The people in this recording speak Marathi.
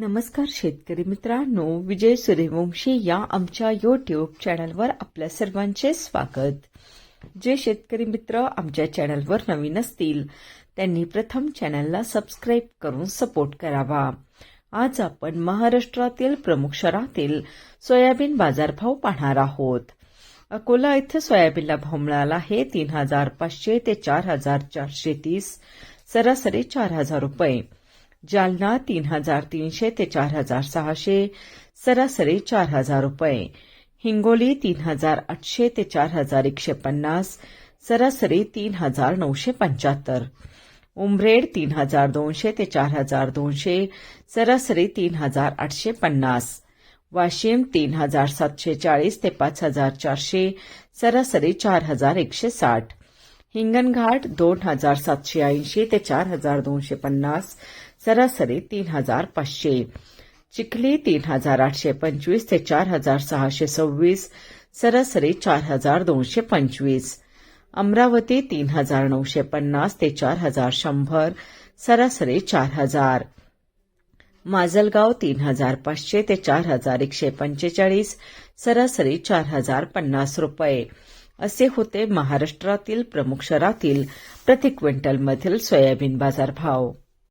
नमस्कार शेतकरी मित्रांनो विजय सूर्यवंशी या आमच्या यूट्यूब चॅनलवर आपल्या सर्वांचे स्वागत. जे शेतकरी मित्र आमच्या चॅनलवर नवीन असतील त्यांनी प्रथम चॅनलला सबस्क्राईब करून सपोर्ट करावा. आज आपण महाराष्ट्रातील प्रमुख शहरातील सोयाबीन बाजारभाव पाहणार आहोत. अकोला इथं सोयाबीनला भाव मिळाला आहे तीन हजार पाचशे ते चार हजार चारशे तीस सरासरी चार हजार रुपये. जालना तीन हजार तीनशे ते चार हजार सहाशे सरासरी चार हजार रुपये. हिंगोली तीन हजार आठशे ते चार हजार एकशे पन्नास सरासरी तीन हजार नऊशे पंच्याहत्तर. उमरेड तीन हजार दोनशे ते चार हजार दोनशे सरासरी तीन हजार आठशे पन्नास. वाशिम तीन हजार सातशे चाळीस ते पाच हजार चारशे सरासरी चार हजार एकशे साठ. हिंगणघाट दोन हजार सातशे ऐंशी ते चार हजार दोनशे पन्नास सरासरी तीन हजार पाचशे. चिखली तीन हजार आठशे पंचवीस ते चार हजार सहाशे सव्वीस सरासरी चार हजार दोनशे पंचवीस. अमरावती तीन हजार नऊशे पन्नास ते चार हजार शंभर सरासरी चार हजार. माजलगाव तीन हजार पाचशे ते चार हजार एकशे पंचेचाळीस सरासरी चार हजार पन्नास रुपये. असे होते महाराष्ट्रातील प्रमुख शहरातील प्रति क्विंटलमधील सोयाबीन बाजारभाव.